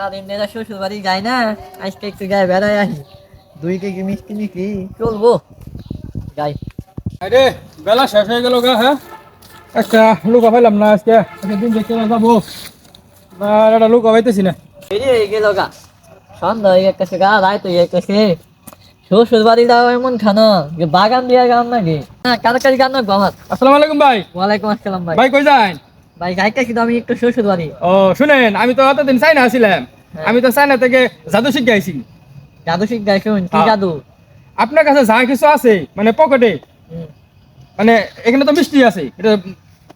সারাদিন মেয়েরা শ্বশুর বাড়ি যায় না আজকে একটু গায়ে বেড়ায় আসি। দুই কেজি মিষ্টি মিষ্টি চলবো। যাই। আরে বেলা শেষ হয়ে গেল গা হ্যাঁ? একটা লুকা পাইলাম না আজকে। দিন দেখতে যাব। না একটা লুকা পাইতেছি না। হয়ে গেল গা। সন্ধ্যা হয়ে গেছে গা রাত হয়ে গেছে। শ্বশুর বাড়ি যাও এমন খানো বাগান দিয়ে গান নাকি? হ্যাঁ কারকারি গান নাকবো আমার আসসালামু আলাইকুম ভাই। ওয়ালাইকুম আসসালাম ভাই। ভাই কই যান? ভাই যাইতেছি তো আমি একটু শ্বশুর বাড়ি ও শুনেন আমি তো অতদিন চাইনা আসছিলাম হ্যাঁ। আমি তো চাইনা থেকে জাদু শিখে আইছি। জাদু কি। জাদু? আপনার কাছে যা কিছু আছে মানে পকেটে মানে এখানে তো মিষ্টি আছে এটা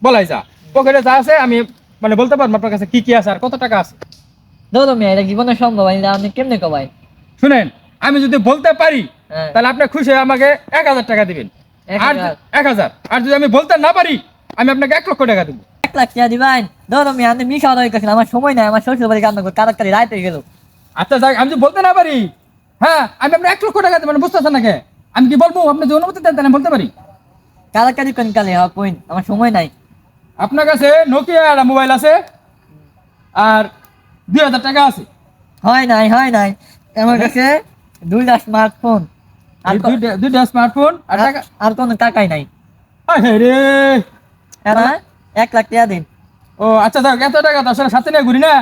বলাই যা। পকেটে যা আছে আমি মানে বলতে পারব আপনার কাছে কি কি আছে আর কত টাকা আছে। ধরো মেয়ে এটা জীবনে সম্ভব না আপনি কেমনে কবাই শুনেন আমি যদি বলতে পারি হ্যাঁ। তাহলে আপনি খুশি হয়ে আমাকে এক হাজার টাকা দিবেন। এক হাজার? আর যদি আমি বলতে না পারি আমি আপনাকে এক লক্ষ টাকা দেবো। লাখ টাকা দিবেন ধরো মেয়ে আপনি মিশা হয়ে গেছেন আমার সময় নাই আমার শ্বশুর বাড়ি গান নাকবো কারকারি রাত হয়ে গেল। আচ্ছা যাক আমি যদি বলতে না পারি। হ্যাঁ আমি আপনার এক লক্ষ টাকা দেবো মানে বুঝতেছেন নাকি? আমি কি বলব? আপনি যে অনুমতি দেন আমি বলতে পারি। কারাকারি কোন কালে হ্যাঁ কইন আমার সময় নাই। আপনার কাছে নোকিয়া একটা মোবাইল আছে আর দুই হাজার টাকা আছে। হয় নাই হয় নাই। আমার কাছে দুইটা স্মার্টফোন আর দুইটা- দুইটা স্মার্টফোন আর আর- আর কোনো টাকাই নাই। আয় রে হ্যাঁ এক লাখ টাকা দিন। ও আচ্ছা যাক এত টাকা তো আসলে সাথে নিয়ে ঘুরি না।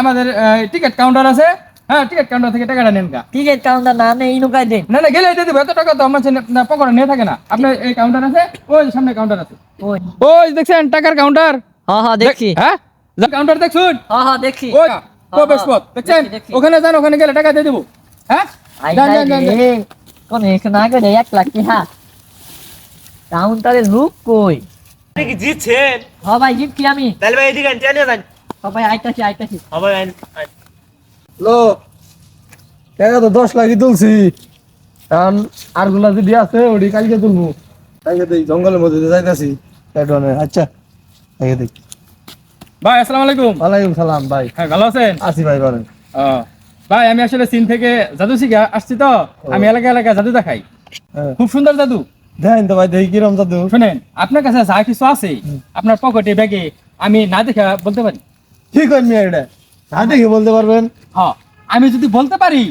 আমাদের টিকিট কাউন্টার আছে। হ্যাঁ টিকিট কাউন্টার থেকে টাকাটা নেন গা। টিকিট কাউন্টার না নেই ইনুকাই দিন। না না গেলে দিয়ে দেবো। এত টাকা তো আমার পকেটে নিয়ে থাকে না। আপনার এই কাউন্টার আছে ওই যে সামনে কাউন্টার আছে। ওই। ওই দেখছেন টাকার কাউন্টার হ্যাঁ হ্যাঁ দেখছি। হ্যাঁ? কাউন্টার দেখছুন। হ্যাঁ হ্যাঁ দেখছি। ওই প্রবেশ পথ দেখছেন? দেখছি, দেখছি। ওখানে যান ওখানে গেলে টাকা দিয়ে দেবো। হ্যাঁ? যান, যান, যান। কোন এসে না করে এক লাখ কি হ্যাঁ কাউন্টারের লুক কই? আপনি কি জিতছেন? হ্যাঁ ভাই জিতছি আমি। তাহলে ভাই এদিকে যান। সবাই আইতাছি আইতাছি। আইন আইন। লো টাকা তো দশ লাখই তুলছি। কারণ আরগুলা যদি আছে ওটি কালকে তুলবো। কালকে দেখ জঙ্গলের মধ্যে যাইতাছি। আচ্ছা কালকে দেখ ভাই আসসালামু আলাইকুম। ওয়ালাইকুম সালাম ভাই। হ্যাঁ ভালো আছেন? আসি ভাই ও, ভাই আমি আসলে চীন থেকে জাদু শিখে আসছি তো। আমি এলাকা এলাকা জাদু দেখাই। হ্যাঁ। খুব সুন্দর জাদু। দেখেন তো ভাই দেখি কিরম জাদু শুনেন আপনার কাছে যা কিছু আছে আপনার পকেটে ব্যাগে আমি না দেখে বলতে পারি? কি করেন মিয়া এটা না দেখে বলতে পারবেন। হ্যাঁ আমি যদি বলতে পারি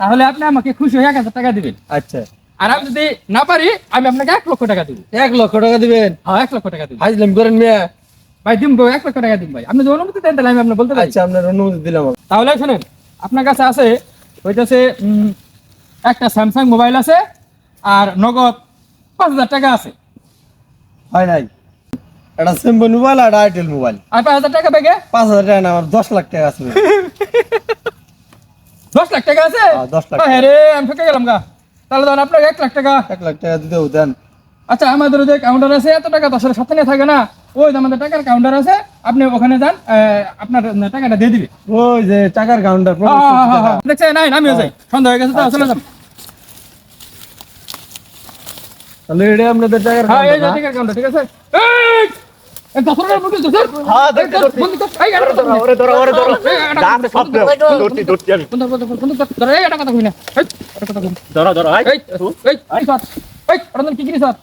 তাহলে আপনি আমাকে খুশি হয়ে এক হাজার টাকা দিবেন। আচ্ছা। আর আমি যদি না পারি আমি আপনাকে এক লক্ষ টাকা দিব। এক লক্ষ টাকা দিবেন? হ্যাঁ এক লক্ষ টাকা দিব। হাজলাম করেন মিয়া। ভাই দিম গো, এক লক্ষ টাকা দিন ভাই। আপনি যে অনুমতি দেন তাহলে আমি আপনার বলতে পারি। আচ্ছা আপনার অনুমতি দিলাম। তাহলে শুনেন আপনার কাছে আছে উম, একটা স্যামসাং মোবাইল আছে আর নগদ পাঁচ হাজার টাকা আছে। হয় নাই। একটা সিম্পল মোবাইল আর আইটেল মোবাইল আর পাঁচ হাজার টাকা ব্যাগে? পাঁচ হাজার টাকা না আমার দশ লাখ টাকা আছে। দশ লাখ টাকা আছে? হ্যাঁ, দশ লাখ হ্যাঁ রে আমি ঠকে গেলাম গা। তাহলে ধরুন আপনার এক লাখ টাকা। এক লাখ টাকা দিতেও দেন। আচ্ছা আমাদের যে কাউন্টার আছে এত টাকা তো আসলে সাথে নিয়ে থাকে না। ওই আমাদের টাকার কাউন্টার আছে আপনি ওখানে যান আপনার টাকাটা দিয়ে দিবে। ওই যে টাকার কাউন্টার হ্যাঁ, হ্যাঁ, হ্যাঁ, হ্যাঁ। দেখছেন? নাই আমিও যাই। সন্ধ্যা হয়ে গেছে তো চলে যান তাহলে এটা আপনাদের জায়গার হ্যাঁ এই জায়গার কামটা ঠিক আছে এই! ধরো ধরো কি কিনি স্যার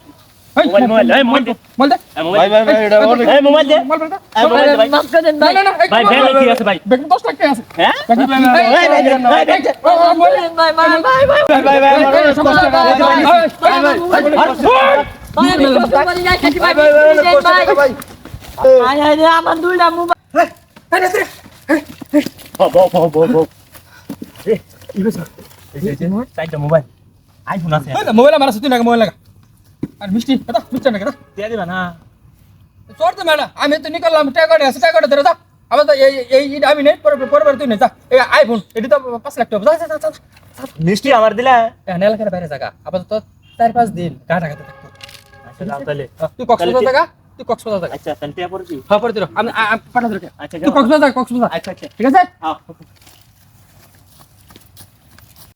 আমার দুইটা মোবাইল মোবাইল আমার সত্যি লাগে মোবাইল লাগা আর মিষ্টি, এটা, মিষ্টি নাকি, এটা? দিয়ে দিবা না। চোর তো ম্যাডাম আমি তো নিকলাম টাকা আছে টাকা ধরে যা। আবার তো এই এই আমি নেই পরে পরে তুই নেই যা। এই আইফোন এটি তো পাঁচ লাখ টাকা যা যা যা মিষ্টি আমার দিলা? এখন এলাকার বাইরে জায়গা। আবার তো চার পাঁচ দিন গা ঢাকাতে থাকতো আচ্ছা তুই কক্সবাজার জায়গা? তুই কক্সবাজার জায়গা। আচ্ছা তাহলে হ্যাঁ পরে আমি পাঠা ধরে আচ্ছা তুই কক্সবাজার কক্সবাজার। আচ্ছা আচ্ছা। ঠিক আছে? আও